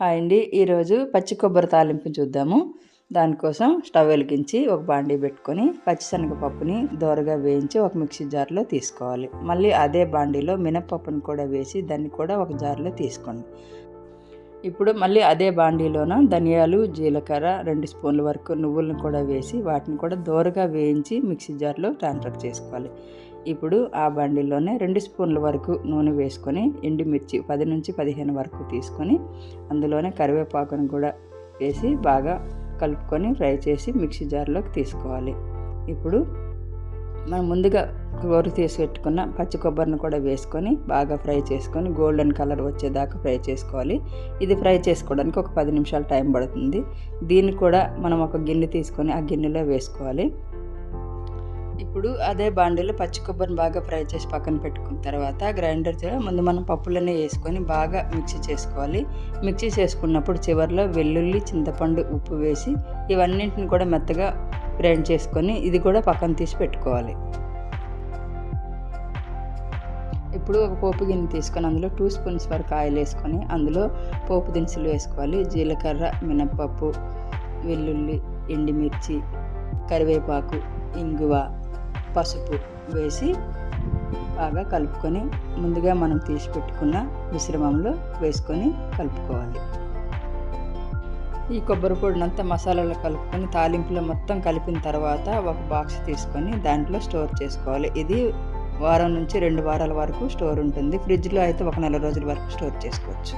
Hi అండి. ఈరోజు పచ్చి కొబ్బరి తాలింపు చూద్దాము. దానికోసం స్టవ్ వెలిగించి ఒక బాండీ పెట్టుకొని పచ్చిశనగపప్పుని దోరగా వేయించి ఒక మిక్సీ జార్లో తీసుకోవాలి. మళ్ళీ అదే బాండీలో మినపప్పుని కూడా వేసి దాన్ని కూడా ఒక జార్లో తీసుకోండి. ఇప్పుడు మళ్ళీ అదే బాండీలోన ధనియాలు జీలకర్ర రెండు స్పూన్ల వరకు నువ్వులను కూడా వేసి వాటిని కూడా దోరగా వేయించి మిక్సీ జార్లో ట్రాన్స్ఫర్ చేసుకోవాలి. ఇప్పుడు ఆ బండిలోనే రెండు స్పూన్ల వరకు నూనె వేసుకొని ఎండుమిర్చి పది నుంచి పదిహేను వరకు తీసుకొని అందులోనే కరివేపాకును కూడా వేసి బాగా కలుపుకొని ఫ్రై చేసి మిక్సీ జార్లోకి తీసుకోవాలి. ఇప్పుడు మనం ముందుగా కూర తీసి పెట్టుకున్న పచ్చి కొబ్బరిని కూడా వేసుకొని బాగా ఫ్రై చేసుకొని గోల్డెన్ కలర్ వచ్చేదాకా ఫ్రై చేసుకోవాలి. ఇది ఫ్రై చేసుకోవడానికి ఒక పది నిమిషాలు టైం పడుతుంది. దీన్ని కూడా మనం ఒక గిన్నె తీసుకొని ఆ గిన్నెలో వేసుకోవాలి. ఇప్పుడు అదే బాండీలో పచ్చి కొబ్బరిని బాగా ఫ్రై చేసి పక్కన పెట్టుకున్న తర్వాత గ్రైండర్ ముందు మనం పప్పులనే వేసుకొని బాగా మిక్సీ చేసుకోవాలి. మిక్సీ చేసుకున్నప్పుడు చివరిలో వెల్లుల్లి చింతపండు ఉప్పు వేసి ఇవన్నింటిని కూడా మెత్తగా గ్రైండ్ చేసుకొని ఇది కూడా పక్కన తీసి పెట్టుకోవాలి. ఇప్పుడు ఒక పోపు గిన్నె తీసుకొని అందులో టూ స్పూన్స్ వరకు ఆయిల్ వేసుకొని అందులో పోపు దినుసులు వేసుకోవాలి. జీలకర్ర మినప్పప్పు వెల్లుల్లి ఎండిమిర్చి కరివేపాకు ఇంగువ పసుపు వేసి బాగా కలుపుకొని ముందుగా మనం తీసి పెట్టుకున్న మిశ్రమంలో వేసుకొని కలుపుకోవాలి. ఈ కొబ్బరి పొడినంతా మసాలాలో కలుపుకొని తాలింపులో మొత్తం కలిపిన తర్వాత ఒక బాక్స్ తీసుకొని దాంట్లో స్టోర్ చేసుకోవాలి. ఇది వారం నుంచి రెండు వారాల వరకు స్టోర్ ఉంటుంది. ఫ్రిడ్జ్లో అయితే ఒక నెల రోజుల వరకు స్టోర్ చేసుకోవచ్చు.